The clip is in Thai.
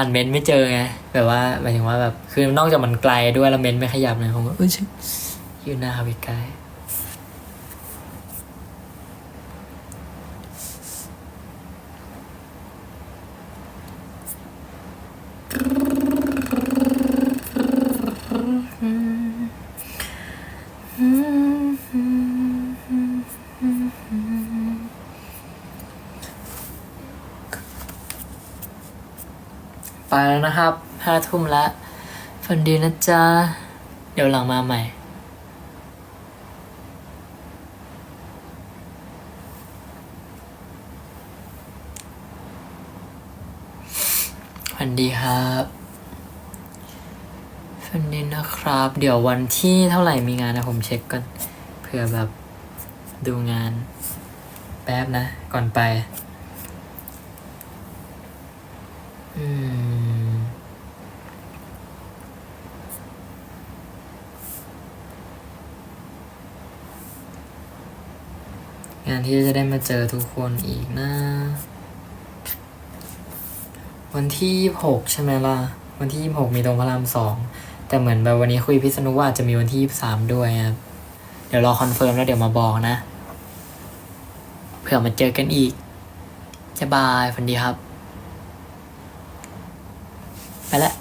อ่านเมนต์ไม่เจอไงแบบว่าหมายถึงว่าแบบคือนอกจากมันไกลด้วยแล้วเมนต์ไม่ขยับเลยผมก็เออชิยืนหน้าเขาไปไกล ไปแล้วนะครับห้าทุ่มและฝันดีนะจ๊ะ เดี๋ยวหลังมาใหม่ฝันดีครับฝันดีนะครับ เดี๋ยววันที่เท่าไหร่มีงานนะผมเช็คก่อนเผื่อแบบดูงาน แป๊บนะ ก่อนไป อืม งานที่จะได้มาเจอทุกคนอีกนะ วันที่ยี่หกใช่ไหมล่ะ วันที่ยี่หกมีตรงพระรามสองแต่เหมือนแบบวันนี้คุยพิษณุว่าจะมีวันที่ยี่สามด้วยครับเดี๋ยวรอคอนเฟิร์มแล้วเดี๋ยวมาบอกนะ เผื่อมาเจอกันอีกจะบายฝันดีครับ ไปละ